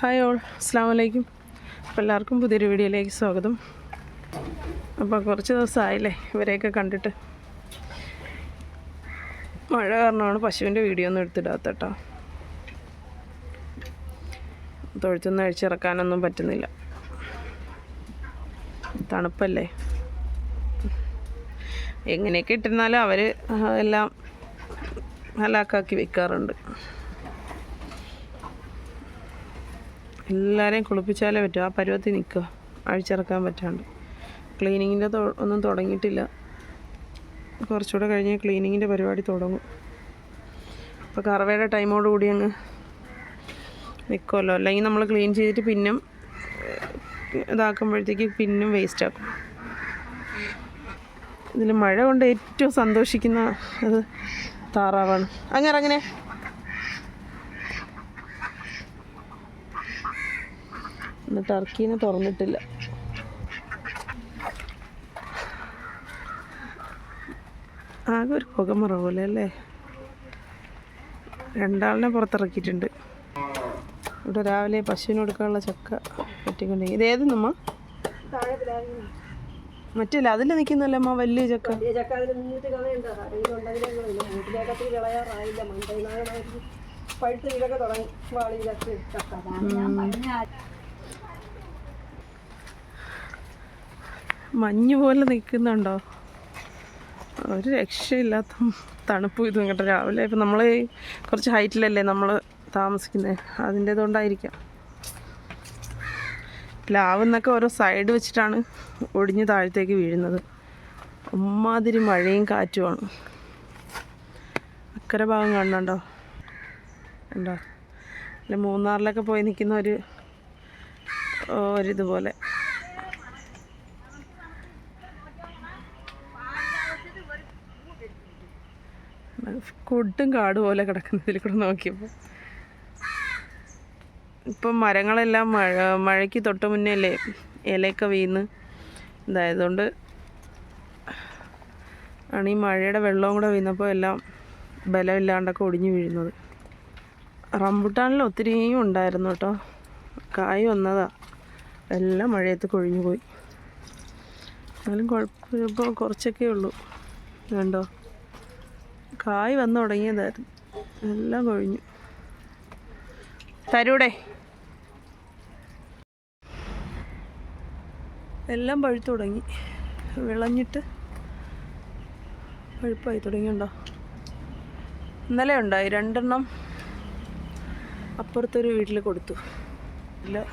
Hi all അസ്സാം വലൈക്കും അപ്പോൾ എല്ലാവർക്കും പുതിയൊരു വീഡിയോയിലേക്ക് സ്വാഗതം. അപ്പോൾ കുറച്ച് ദിവസമായില്ലേ ഇവരെയൊക്കെ കണ്ടിട്ട്. മഴ കാരണമാണ് പശുവിന്റെ വീഡിയോ ഒന്നും എടുത്തിടാത്ത കേട്ടോ തൊഴുത്തൊന്നും അഴിച്ചിറക്കാനൊന്നും പറ്റുന്നില്ല. തണുപ്പല്ലേ? എങ്ങനെയൊക്കെ ഇട്ടിരുന്നാലും അവർ എല്ലാം ഹലാക്കാക്കി വെക്കാറുണ്ട്. എല്ലാവരെയും കുളിപ്പിച്ചാലേ പറ്റും. ആ പരുവത്തിൽ നിൽക്കുക. അഴിച്ചിറക്കാൻ പറ്റാണ്ട്. ക്ലീനിങ്ങിന്റെ ഒന്നും തുടങ്ങിയിട്ടില്ല. കുറച്ചുകൂടെ കഴിഞ്ഞ് ക്ലീനിങ്ങിന്റെ പരിപാടി തുടങ്ങും. അപ്പോൾ കറവയുടെ ടൈമോടുകൂടി അങ്ങ് നിൽക്കുമല്ലോ അല്ലെങ്കിൽ നമ്മൾ ക്ലീൻ ചെയ്തിട്ട് പിന്നും ഇതാക്കുമ്പോഴത്തേക്ക് പിന്നും വേസ്റ്റ് ആക്കും. ഇതിൽ മഴ കൊണ്ട് ഏറ്റവും സന്തോഷിക്കുന്ന അത് താറാവാണ്. അങ്ങനെ അങ്ങനെ ഇന്ന് ടർക്കീനെ തുറന്നിട്ടില്ല. ആകെ ഒരു പുകമറ പോലെ അല്ലേ? രണ്ടാളിനെ പുറത്തിറക്കിയിട്ടുണ്ട്. ഇവിടെ രാവിലെ പശുവിന് കൊടുക്കാനുള്ള ചക്ക പറ്റിക്കൊണ്ട് ഇത് ഏത് നമ്മ മറ്റില്ല അതിൽ നിൽക്കുന്നല്ലേ അമ്മ വലിയ ചക്ക? പഴുത്ത് വീടൊക്കെ തുടങ്ങി. വാളിയിലൊക്കെ മഞ്ഞ് പോലെ നിൽക്കുന്നുണ്ടോ? ഒരു രക്ഷയില്ലാത്ത തണുപ്പ് ഇതും കേട്ടോ. രാവിലെ ഇപ്പം നമ്മൾ കുറച്ച് ഹൈറ്റിലല്ലേ നമ്മൾ താമസിക്കുന്നത് അതിന്റേതുകൊണ്ടായിരിക്കാം. പ്ലാവെന്നൊക്കെ ഓരോ സൈഡ് വെച്ചിട്ടാണ് ഒടിഞ്ഞ് താഴത്തേക്ക് വീഴുന്നത്. ഉമ്മാതിരി മഴയും കാറ്റുമാണ് അക്കരെ ഭാഗം കാണുന്നുണ്ടോ? ഉണ്ടോ അല്ല മൂന്നാറിലൊക്കെ പോയി നിൽക്കുന്ന ഒരു ഒരിതുപോലെ. കൊടും കാട് പോലെ കിടക്കുന്നതിൽ കൂടെ നോക്കിയപ്പോൾ ഇപ്പം മരങ്ങളെല്ലാം മഴ മഴയ്ക്ക് തൊട്ട് മുന്നേ അല്ലേ ഇലയൊക്കെ വീന്ന് ഇതായതുകൊണ്ട് ആണ് ഈ മഴയുടെ വെള്ളവും കൂടെ വീണപ്പോൾ എല്ലാം ബലമില്ലാണ്ടൊക്കെ ഒടിഞ്ഞു വീഴുന്നത്. റംബുട്ടാനിൽ ഒത്തിരിയും ഉണ്ടായിരുന്നു കേട്ടോ. കായ് വന്നതാ. എല്ലാം മഴയത്ത് കൊഴിഞ്ഞു പോയി. എന്നാലും കുഴപ്പം ഇപ്പോൾ കുറച്ചൊക്കെ ഉള്ളൂ. വേണ്ടോ കായ് വന്നു തുടങ്ങിയതായിരുന്നു. എല്ലാം കൊഴിഞ്ഞു. തരൂടെ. എല്ലാം പഴുത്തു തുടങ്ങി. വിളഞ്ഞിട്ട് പഴുപ്പായി തുടങ്ങിയുണ്ടോ ഇന്നലെ ഉണ്ടായി. രണ്ടെണ്ണം അപ്പുറത്തൊരു വീട്ടിൽ കൊടുത്തു. ഇല്ല.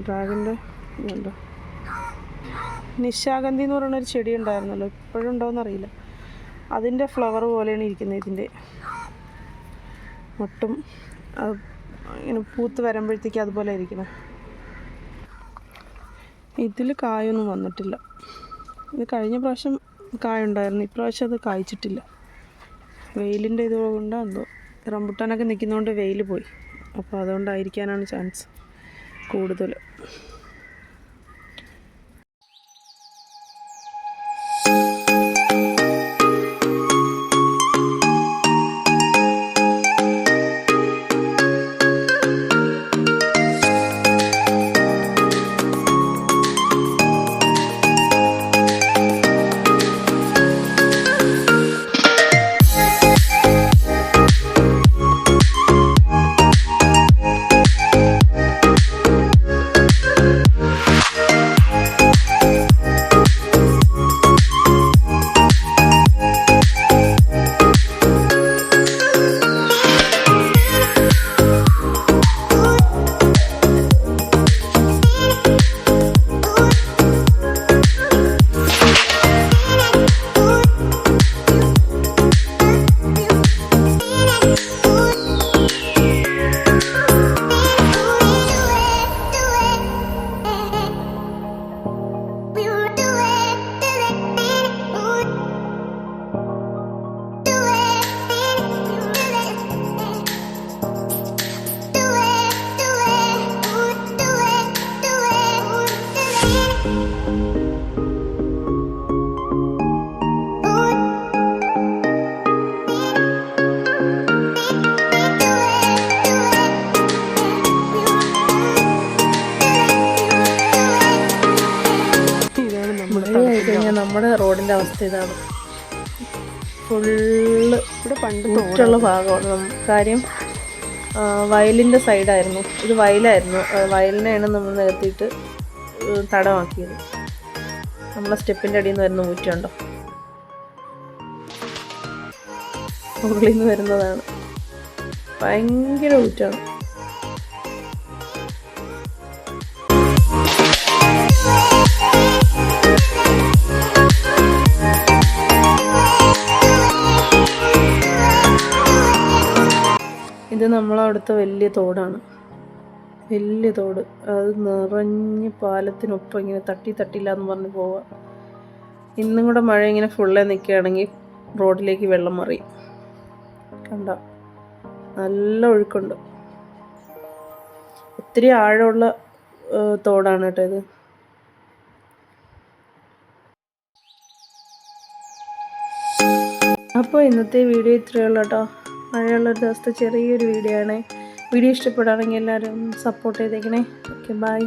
ഡ്രാഗന്റെ ഇതുണ്ടോ? നിശാഗന്ധി എന്ന് പറയുന്ന ഒരു ചെടി ഉണ്ടായിരുന്നല്ലോ. ഇപ്പോഴും ഉണ്ടോയെന്ന് അറിയില്ല. അതിന്റെ ഫ്ലവർ പോലെയാണ് ഇരിക്കുന്നത് ഇതിന്റെ. മൊട്ടും അത് ഇങ്ങനെ പൂത്ത് വരുമ്പോഴത്തേക്ക് അതുപോലെ ഇരിക്കണം. ഇതിൽ കായൊന്നും വന്നിട്ടില്ല. ഇത് കഴിഞ്ഞ പ്രാവശ്യം കായ ഉണ്ടായിരുന്നു. ഇപ്രാവശ്യം അത് കായ്ച്ചിട്ടില്ല. വെയിലിന്റെ ഇത് കൊണ്ട് എന്തോ റംബുട്ടാനൊക്കെ നിൽക്കുന്നതുകൊണ്ട് വെയിൽ പോയി. അപ്പോൾ അതുകൊണ്ടായിരിക്കാനാണ് ചാൻസ് കൂടുതൽ. നമ്മുടെ റോഡിന്റെ അവസ്ഥ ഇതാണ്. ഫുള്ള് ഇവിടെ പണ്ട് തോട്ടുള്ള ഭാഗമാണ്. കാര്യം വയലിന്റെ സൈഡായിരുന്നു. ഇത് വയലായിരുന്നു. വയലിനെയാണ് നമ്മൾ നികത്തിയിട്ട് തടമാക്കിയത്. നമ്മളെ സ്റ്റെപ്പിന്റെ അടിയിൽ നിന്ന് വരുന്ന ഊറ്റുണ്ടോ? മുകളിൽ നിന്ന് വരുന്നതാണ്. ഭയങ്കര ഊറ്റാണ്. നമ്മളവിടുത്തെ വലിയ തോടാണ്. വലിയ തോട്. അത് നിറഞ്ഞ് പാലത്തിനൊപ്പം ഇങ്ങനെ തട്ടി തട്ടില്ല എന്ന് പറഞ്ഞ് പോവാം. ഇന്നും കൂടെ മഴ ഇങ്ങനെ ഫുള്ളേ നിൽക്കുകയാണെങ്കിൽ റോഡിലേക്ക് വെള്ളം മറിയും. കണ്ട? നല്ല ഒഴുക്കുണ്ട്. ഒത്തിരി ആഴമുള്ള തോടാണ് കേട്ടോ ഇത്. അപ്പോൾ ഇന്നത്തെ വീഡിയോ ഇത്രയേ ഉള്ളൂ കേട്ടോ. മഴയുള്ള ഒരു ദിവസത്തെ ചെറിയൊരു വീഡിയോ ആണ്. വീഡിയോ ഇഷ്ടപ്പെടുകയാണെങ്കിൽ എല്ലാവരും സപ്പോർട്ട് ചെയ്തേക്കണേ. Okay bye